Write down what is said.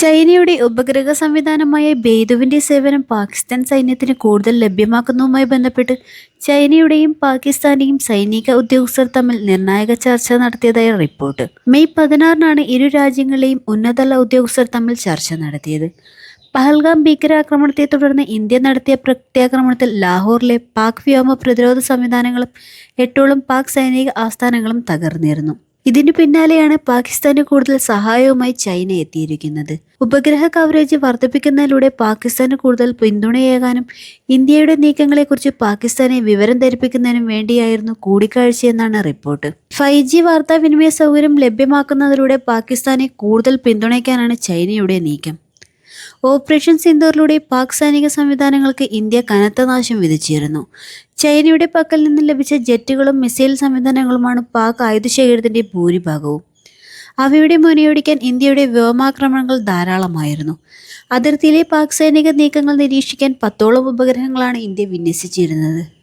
ചൈനയുടെ ഉപഗ്രഹ സംവിധാനമായ ബേദുവിന്റെ സേവനം പാകിസ്ഥാൻ സൈന്യത്തിന് കൂടുതൽ ലഭ്യമാക്കുന്നതുമായി ബന്ധപ്പെട്ട് ചൈനയുടെയും പാകിസ്ഥാന്റെയും സൈനിക ഉദ്യോഗസ്ഥർ തമ്മിൽ നിർണായക ചർച്ച നടത്തിയതായി റിപ്പോർട്ട്. മെയ് പതിനാറിനാണ് ഇരു രാജ്യങ്ങളെയും ഉന്നതതല ഉദ്യോഗസ്ഥർ തമ്മിൽ ചർച്ച നടത്തിയത്. പഹൽഗാം ഭീകരാക്രമണത്തെ തുടർന്ന് ഇന്ത്യ നടത്തിയ പ്രത്യാക്രമണത്തിൽ ലാഹോറിലെ പാക് വ്യോമ പ്രതിരോധ സംവിധാനങ്ങളും എട്ടോളം പാക് സൈനിക ആസ്ഥാനങ്ങളും തകർന്നിരുന്നു. ഇതിനു പിന്നാലെയാണ് പാകിസ്ഥാന് കൂടുതൽ സഹായവുമായി ചൈന എത്തിയിരിക്കുന്നത്. ഉപഗ്രഹ കവറേജ് വർദ്ധിപ്പിക്കുന്നതിലൂടെ പാകിസ്ഥാന് കൂടുതൽ പിന്തുണയേകാനും ഇന്ത്യയുടെ നീക്കങ്ങളെക്കുറിച്ച് പാകിസ്ഥാനെ വിവരം ധരിപ്പിക്കുന്നതിനും വേണ്ടിയായിരുന്നു കൂടിക്കാഴ്ചയെന്നാണ് റിപ്പോർട്ട്. ഫൈവ് ജി വാർത്താവിനിമയ സൗകര്യം ലഭ്യമാക്കുന്നതിലൂടെ പാകിസ്ഥാനെ കൂടുതൽ പിന്തുണയ്ക്കാനാണ് ചൈനയുടെ നീക്കം. ഓപ്പറേഷൻ സിന്ദൂറിലൂടെ പാക് സൈനിക സംവിധാനങ്ങൾക്ക് ഇന്ത്യ കനത്ത നാശം വിധിച്ചിരുന്നു ചൈനയുടെ പക്കൽ നിന്ന് ലഭിച്ച ജെറ്റുകളും മിസൈൽ സംവിധാനങ്ങളുമാണ് പാക് ആയുധശേഖരത്തിന്റെ ഭൂരിഭാഗവും. അവയുടെ മുനയൊടിക്കാൻ ഇന്ത്യയുടെ വ്യോമാക്രമണങ്ങൾ ധാരാളമായിരുന്നു. അതിർത്തിയിലെ പാക് സൈനിക നീക്കങ്ങൾ നിരീക്ഷിക്കാൻ പത്തോളം ഉപഗ്രഹങ്ങളാണ് ഇന്ത്യ വിന്യസിച്ചിരുന്നത്.